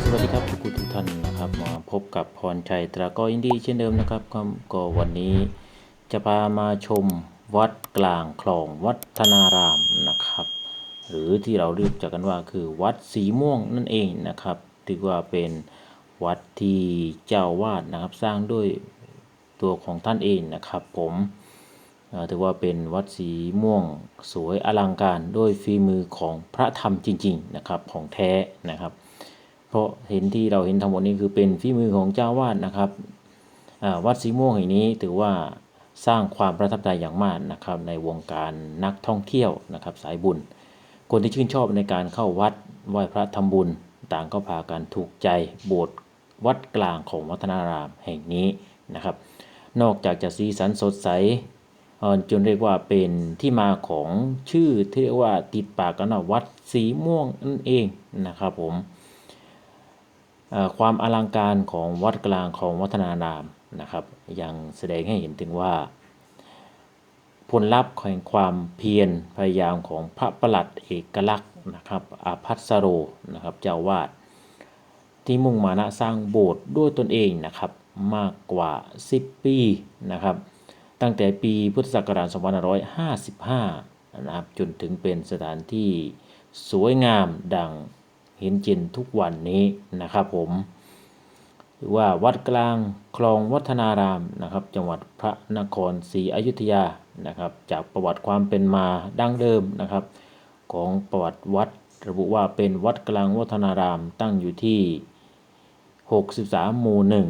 ครับทุกคนทุกท่านนะครับมาพบกับพรชัยตราก็อินดีเช่นเดิมนะครับก็ก็วันนี้จะพามาชมวัดกลางคลองวัฒนารามนะครับ หรือที่เราเรียกจักกันว่าคือวัดสีม่วงนั่นเองนะครับถือว่าเป็นวัดที่เจ้าวาดนะครับสร้างด้วยตัวของท่านเองนะครับผมถือว่าเป็นวัดสีม่วงสวยอลังการด้วยฝีมือของพระธรรมจริง ๆนะครับของแท้นะครับ เพราะเห็นที่เราเห็นทั้งหมดนี้คือเป็นฝีมือของเจ้าวาดนะครับวัดสีม่วงแห่งนี้ถือว่าสร้างความประทับใจอย่างมากนะครับ ในวงการนักท่องเที่ยวนะครับ สายบุญ คนที่ชื่นชอบในการเข้าวัดไหว้พระทำบุญ ต่างก็พากันถูกใจโบสถ์วัดกลางของวัฒนารามแห่งนี้นะครับ นอกจากจะสีสันสดใสจนเรียกว่าเป็นที่มาของชื่อที่เรียกว่าติดปากกันว่าวัดสีม่วงนั่นเองนะครับผม ความอลังการของวัดกลางของวัฒนารามนะครับ ยังแสดงให้เห็นถึงว่า ผลลัพธ์แห่งความเพียรพยายามของพระประหลัดเอกลักษณ์นะครับอาพัสโรนะครับเจ้าวาดที่มุ่งมานะสร้างโบสถ์ด้วยตนเองนะครับมากกว่า 10 ปีนะครับ ตั้งแต่ปีพุทธศักราช2555นะครับจนถึงเป็นสถานที่สวยงามดัง เห็นเจนทุกวันนี้นะครับผมหรือว่าวัดกลางคลองวัฒนารามนะครับ จังหวัดพระนครศรีอยุธยานะครับ จากประวัติความเป็นมาดั้งเดิมนะครับ ของประวัติวัดระบุว่าเป็นวัดกลางวัฒนารามตั้งอยู่ที่ 63 หมู่หนึ่ง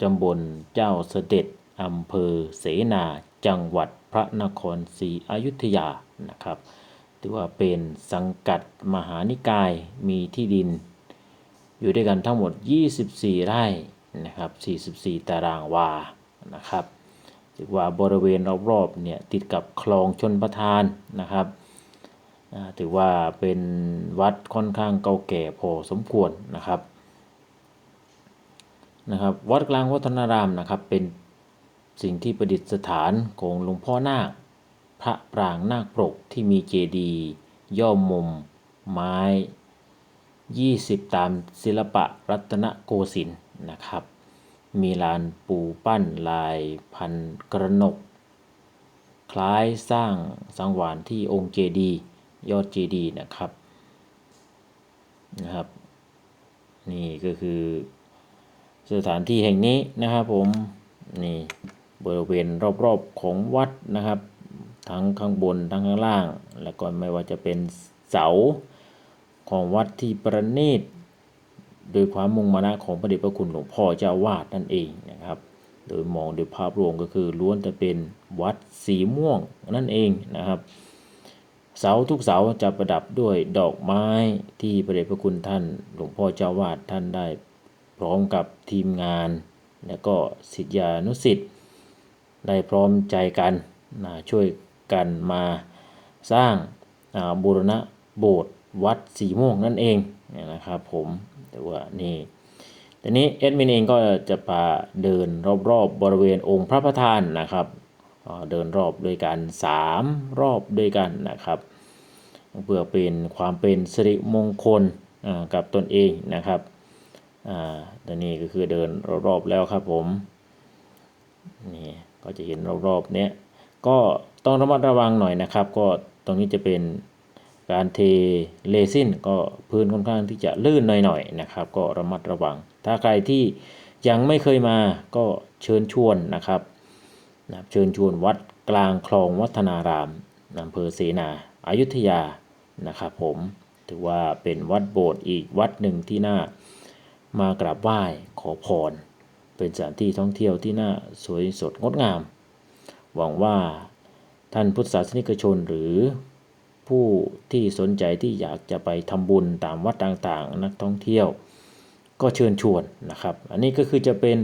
ตำบลเจ้าเสด็จอำเภอเสนา จังหวัดพระนครศรีอยุธยานะครับ ถือว่าเป็นสังกัดมหานิกายมีที่ดิน อยู่ด้วยกันทั้งหมด 24 ไร่นะครับ 44 ตารางวา นะครับถือว่าบริเวณรอบๆเนี่ยติดกับคลองชนประทานนะครับ ถือว่าเป็นวัดค่อนข้างเก่าแก่พอสมควรนะครับนะครับ วัดกลางวัฒนารามนะครับเป็นสิ่งที่ประดิษฐานของหลวงพ่อนาค พระปรางนาคปรกที่มีเจดีย์ย่อมมุม ไม้ 20 ตามศิลปะรัตนโกสินทร์นะครับ มีลานปูปั้นลายพันกระหนก คล้ายสร้างสังวานที่องค์เจดีย์ยอดเจดีย์นะครับนะครับ นี่ก็คือสถานที่แห่งนี้นะครับผมนี่บริเวณรอบๆของวัดนะครับ ทั้งข้างบนทั้งข้างล่าง แล้วก็ไม่ว่าจะเป็นเสาของวัดที่ประณีตโดยความมุ่งมานะของพระเดชพระคุณหลวงพ่อเจ้าวาดนั่นเองนะครับ โดยมองโดยภาพรวมก็คือล้วนแต่เป็นวัดสีม่วงนั่นเองนะครับเสาทุกเสาจะประดับด้วยดอกไม้ที่พระเดชพระคุณท่าน หลวงพ่อเจ้าวาดท่านได้ พร้อมกับทีมงาน และก็ศิษยานุศิษย์ได้พร้อมใจกันนะช่วย กันมาสร้างาบูรณะโบสถ์วัดสีม่วงนั่นเองนะครับผมแต่ว่านี่ทีนี้เอดมินเองก็จะพาเดินรอบๆบบริเวณองค์พระประธานนะครับเดินรอบด้วยกันสามรอบด้วยกันนะครับเพื่อเป็นความเป็นสิริมงคลกับตนเองนะครับตอนนี้ก็คือเดินรอบๆแล้วครับผมนี่ก็จะเห็นรอบๆเนี้ย ก็ต้องระมัดระวังหน่อยนะครับ ก็ตรงนี้จะเป็นการเทเลซินก็พื้นค่อนข้างที่จะลื่นหน่อยๆนะครับ ก็ระมัดระวัง ถ้าใครที่ยังไม่เคยมาก็เชิญชวนนะครับนะเชิญชวนวัดกลางคลองวัฒนารามอำเภอเสนาอายุทยานะครับผมถือว่าเป็นวัดโบสถ์อีกวัดหนึ่งที่น่ามากราบไหว้ขอพร เป็นสถานที่ท่องเที่ยวที่น่าสวยสดงดงาม หวังว่าท่านพุทธศาสนิกชนหรือผู้ที่สนใจที่อยากจะไปทำบุญตามวัดต่างๆ นักท่องเที่ยว ก็เชิญชวนนะครับ อันนี้ก็คือจะเป็น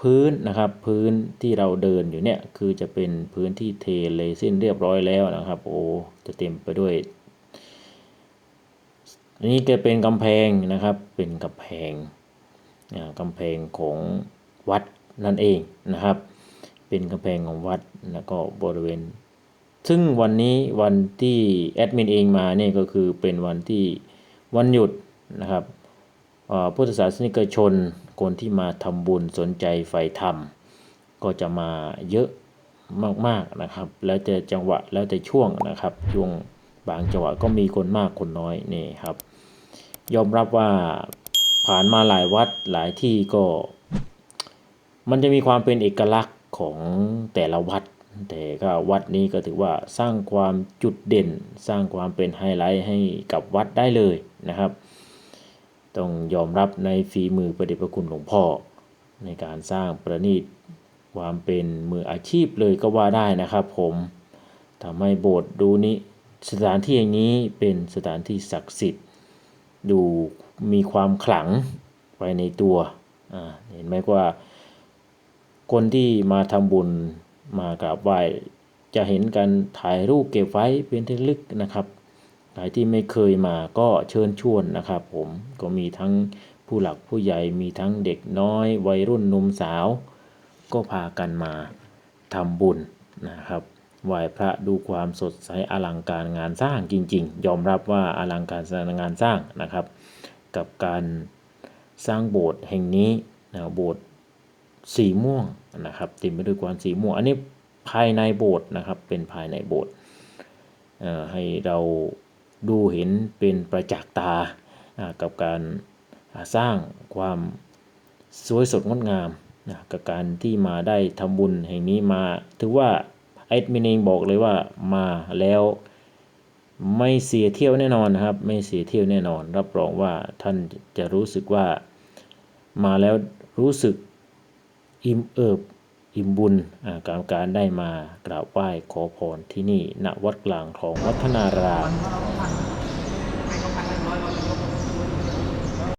พื้นนะครับพื้นที่เราเดินอยู่เนี่ยคือจะเป็นพื้นที่เทเลซินเรียบร้อยแล้วนะครับ โอ้จะเต็มไปด้วยอันนี้จะเป็นกำแพงนะครับเป็นกำแพงอ่ากำแพงของวัดนั่นเองนะครับ เป็นกำแพงของวัดแล้วก็บริเวณ ซึ่งวันนี้วันที่แอดมินเองมาเนี่ยก็คือเป็นวันที่วันหยุดนะครับอ่อพุทธศาสนิกชนคนที่มาทำบุญสนใจใฝ่ธรรม ก็จะมาเยอะมากๆนะครับ แล้วแต่จังหวะแล้วแต่ช่วงนะครับช่วงบางจังหวะก็มีคนมากคนน้อยนี่ครับ ยอมรับว่าผ่านมาหลายวัดหลายที่ก็ มันจะมีความเป็นเอกลักษณ์ ของแต่ละวัด แต่ก็วัดนี้ก็ถือว่าสร้างความจุดเด่น สร้างความเป็นไฮไลท์ให้กับวัดได้เลยนะครับ ต้องยอมรับในฝีมือประเดชพระคุณหลวงพ่อ ในการสร้างประณีตความเป็นมืออาชีพเลยก็ว่าได้นะครับ ผมทำให้โบสถ์ดูนี้สถานที่อย่างนี้เป็นสถานที่ศักดิ์สิทธิ์ ดูมีความขลังไปในตัวเห็นไหมว่า คนที่มาทำบุญมากราบไหว้จะเห็นกันถ่ายรูปเก็บไว้เป็นที่ลึกนะครับใครที่ไม่เคยมาก็เชิญชวนนะครับ ผมก็มีทั้งผู้หลักผู้ใหญ่มีทั้งเด็กน้อย วัยรุ่นหนุ่มสาว ก็พากันมาทำบุญนะครับไหว้พระดูความสดใสอลังการงานสร้างจริง ๆ ยอมรับว่าอลังการงานสร้างนะครับ กับการสร้างโบสถ์แห่งนี้นะโบสถ์ สีม่วงนะครับเต็มไปด้วยความสีม่วง อันนี้ภายในโบสถ์นะครับเป็นภายในโบสถ์ให้เราดูเห็นเป็นประจักษ์ตากับการสร้างความสวยสดงดงามนะกับการที่มาได้ทำบุญแห่งนี้มาถือว่าไอ้มินเองบอกเลยว่ามาแล้วไม่เสียเที่ยวแน่นอนนะครับ ไม่เสียเที่ยวแน่นอน รับรองว่าท่านจะรู้สึกว่ามาแล้วรู้สึก อิ่มเอิบอิ่มบุญกากับการได้มากราบไหว้ขอพรที่นี่ณวัดกลางของวัฒนาราม